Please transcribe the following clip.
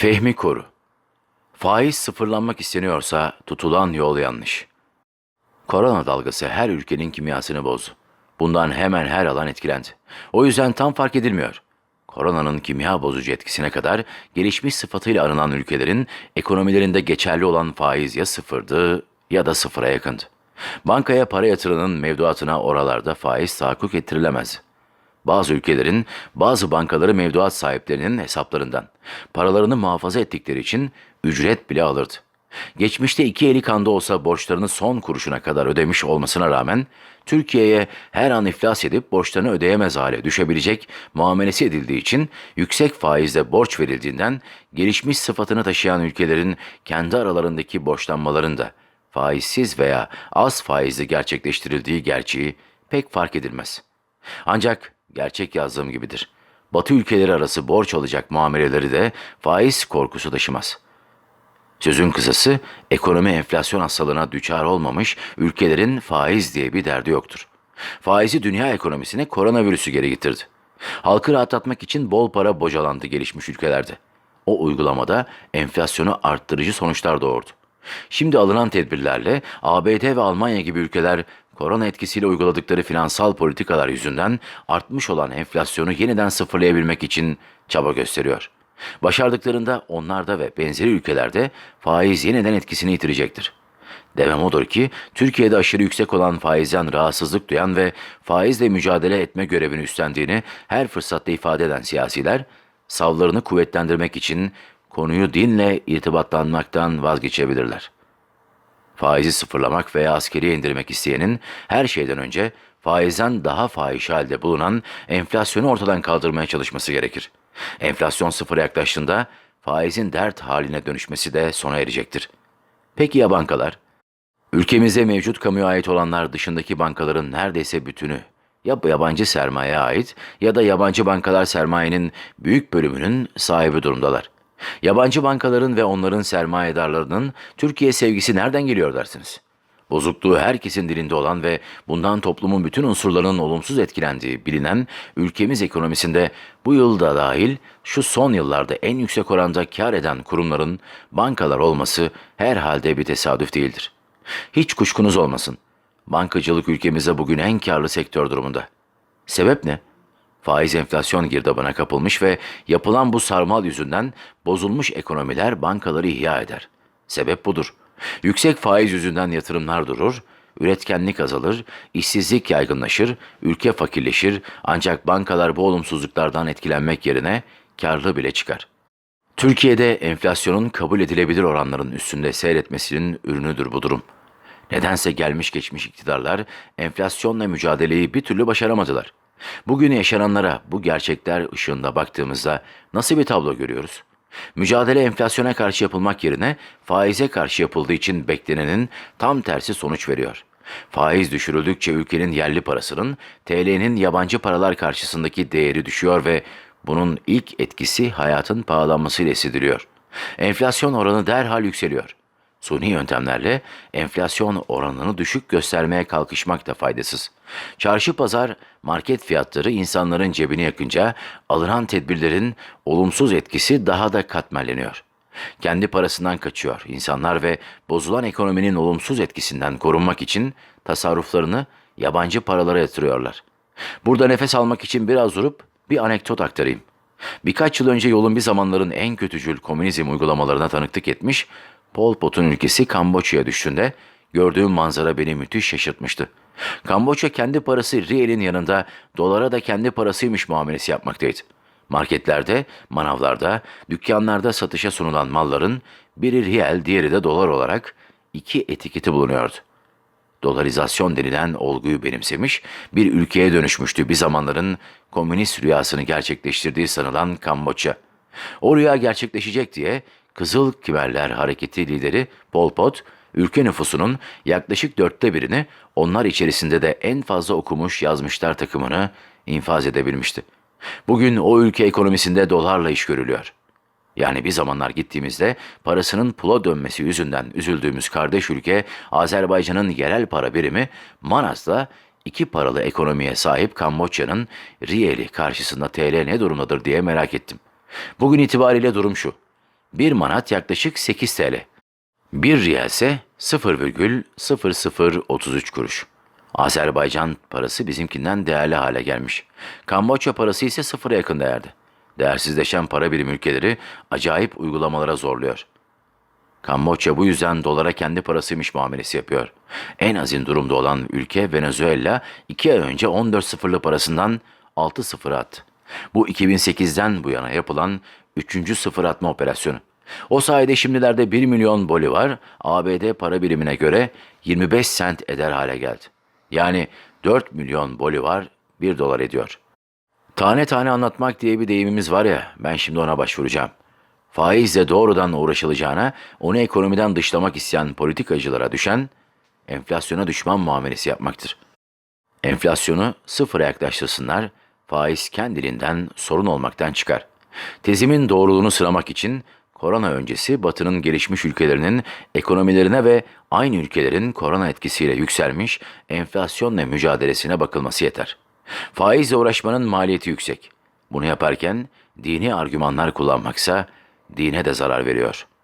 Fehmi Koru Faiz sıfırlanmak isteniyorsa tutulan yol yanlış. Korona dalgası her ülkenin kimyasını bozdu. Bundan hemen her alan etkilendi. O yüzden tam fark edilmiyor. Koronanın kimya bozucu etkisine kadar gelişmiş sıfatıyla anılan ülkelerin ekonomilerinde geçerli olan faiz ya sıfırdı ya da sıfıra yakındı. Bankaya para yatıranın mevduatına oralarda faiz tahakkuk ettirilemez. Bazı ülkelerin bazı bankaları mevduat sahiplerinin hesaplarından paralarını muhafaza ettikleri için ücret bile alırdı. Geçmişte iki eli kanda olsa borçlarını son kuruşuna kadar ödemiş olmasına rağmen Türkiye'ye her an iflas edip borçlarını ödeyemez hale düşebilecek muamelesi edildiği için yüksek faizle borç verildiğinden gelişmiş sıfatını taşıyan ülkelerin kendi aralarındaki borçlanmaların da faizsiz veya az faizli gerçekleştirildiği gerçeği pek fark edilmez. Ancak gerçek yazdığım gibidir. Batı ülkeleri arası borç alacak muameleleri de faiz korkusu taşımaz. Sözün kısası ekonomi enflasyon hastalığına düçar olmamış ülkelerin faiz diye bir derdi yoktur. Faizi dünya ekonomisine koronavirüsü geri getirdi. Halkı rahatlatmak için bol para bocalandı gelişmiş ülkelerde. O uygulamada enflasyonu arttırıcı sonuçlar doğurdu. Şimdi alınan tedbirlerle ABD ve Almanya gibi ülkeler korona etkisiyle uyguladıkları finansal politikalar yüzünden artmış olan enflasyonu yeniden sıfırlayabilmek için çaba gösteriyor. Başardıklarında onlarda ve benzeri ülkelerde faiz yeniden etkisini yitirecektir. Demem odur ki Türkiye'de aşırı yüksek olan faizden rahatsızlık duyan ve faizle mücadele etme görevini üstlendiğini her fırsatta ifade eden siyasiler, savlarını kuvvetlendirmek için konuyu dinle irtibatlanmaktan vazgeçebilirler. Faizi sıfırlamak veya askeriye indirmek isteyenin her şeyden önce faizden daha fahiş halde bulunan enflasyonu ortadan kaldırmaya çalışması gerekir. Enflasyon sıfıra yaklaştığında faizin dert haline dönüşmesi de sona erecektir. Peki ya bankalar? Ülkemizde mevcut kamuya ait olanlar dışındaki bankaların neredeyse bütünü ya yabancı sermaye ait ya da yabancı bankalar sermayenin büyük bölümünün sahibi durumdalar. Yabancı bankaların ve onların sermayedarlarının Türkiye sevgisi nereden geliyor dersiniz? Bozukluğu herkesin dilinde olan ve bundan toplumun bütün unsurlarının olumsuz etkilendiği bilinen ülkemiz ekonomisinde bu yılda dahil şu son yıllarda en yüksek oranda kar eden kurumların bankalar olması herhalde bir tesadüf değildir. Hiç kuşkunuz olmasın. Bankacılık ülkemizde bugün en karlı sektör durumunda. Sebep ne? Faiz enflasyon girdabına kapılmış ve yapılan bu sarmal yüzünden bozulmuş ekonomiler bankaları ihya eder. Sebep budur. Yüksek faiz yüzünden yatırımlar durur, üretkenlik azalır, işsizlik yaygınlaşır, ülke fakirleşir ancak bankalar bu olumsuzluklardan etkilenmek yerine karlı bile çıkar. Türkiye'de enflasyonun kabul edilebilir oranların üstünde seyretmesinin ürünüdür bu durum. Nedense gelmiş geçmiş iktidarlar enflasyonla mücadeleyi bir türlü başaramadılar. Bugün yaşananlara bu gerçekler ışığında baktığımızda nasıl bir tablo görüyoruz? Mücadele enflasyona karşı yapılmak yerine faize karşı yapıldığı için beklenenin tam tersi sonuç veriyor. Faiz düşürüldükçe ülkenin yerli parasının TL'nin yabancı paralar karşısındaki değeri düşüyor ve bunun ilk etkisi hayatın pahalanmasıyla hissediliyor. Enflasyon oranı derhal yükseliyor. Suni yöntemlerle enflasyon oranını düşük göstermeye kalkışmak da faydasız. Çarşı pazar market fiyatları insanların cebine yakınca alınan tedbirlerin olumsuz etkisi daha da katmerleniyor. Kendi parasından kaçıyor insanlar ve bozulan ekonominin olumsuz etkisinden korunmak için tasarruflarını yabancı paralara yatırıyorlar. Burada nefes almak için biraz durup bir anekdot aktarayım. Birkaç yıl önce yolun bir zamanların en kötücül komünizm uygulamalarına tanıklık etmiş, Pol Pot'un ülkesi Kamboçya'ya düştüğünde gördüğüm manzara beni müthiş şaşırtmıştı. Kamboçya kendi parası riyelin yanında dolara da kendi parasıymış muamelesi yapmaktaydı. Marketlerde, manavlarda, dükkanlarda satışa sunulan malların biri riyel, diğeri de dolar olarak iki etiketi bulunuyordu. Dolarizasyon denilen olguyu benimsemiş, bir ülkeye dönüşmüştü bir zamanların komünist rüyasını gerçekleştirdiği sanılan Kamboçya. O rüya gerçekleşecek diye Kızıl Kimerler Hareketi lideri Pol Pot, ülke nüfusunun yaklaşık dörtte birini onlar içerisinde de en fazla okumuş yazmışlar takımını infaz edebilmişti. Bugün o ülke ekonomisinde dolarla iş görülüyor. Yani bir zamanlar gittiğimizde parasının pula dönmesi yüzünden üzüldüğümüz kardeş ülke Azerbaycan'ın yerel para birimi Manas'ta iki paralı ekonomiye sahip Kamboçya'nın riyeli karşısında TL ne durumdadır diye merak ettim. Bugün itibariyle durum şu. 1 manat yaklaşık 8 TL. 1 riyal ise 0,0033 kuruş. Azerbaycan parası bizimkinden değerli hale gelmiş. Kamboçya parası ise sıfıra yakın değerde. Değersizleşen para birim ülkeleri acayip uygulamalara zorluyor. Kamboçya bu yüzden dolara kendi parasıymış muamelesi yapıyor. En azin durumda olan ülke Venezuela 2 ay önce 14 sıfırlı parasından 6 sıfır attı. Bu 2008'den bu yana yapılan 3. sıfır atma operasyonu. O sayede şimdilerde 1 milyon bolivar ABD para birimine göre 25 sent eder hale geldi. Yani 4 milyon bolivar 1 dolar ediyor. Tane tane anlatmak diye bir deyimimiz var ya, ben şimdi ona başvuracağım. Faizle doğrudan uğraşılacağına, onu ekonomiden dışlamak isteyen politikacılara düşen, enflasyona düşman muamelesi yapmaktır. Enflasyonu sıfıra yaklaştırsınlar, faiz kendiliğinden sorun olmaktan çıkar. Tezimin doğruluğunu sınamak için korona öncesi Batı'nın gelişmiş ülkelerinin ekonomilerine ve aynı ülkelerin korona etkisiyle yükselmiş enflasyonla mücadelesine bakılması yeter. Faizle uğraşmanın maliyeti yüksek. Bunu yaparken dini argümanlar kullanmaksa dine de zarar veriyor.''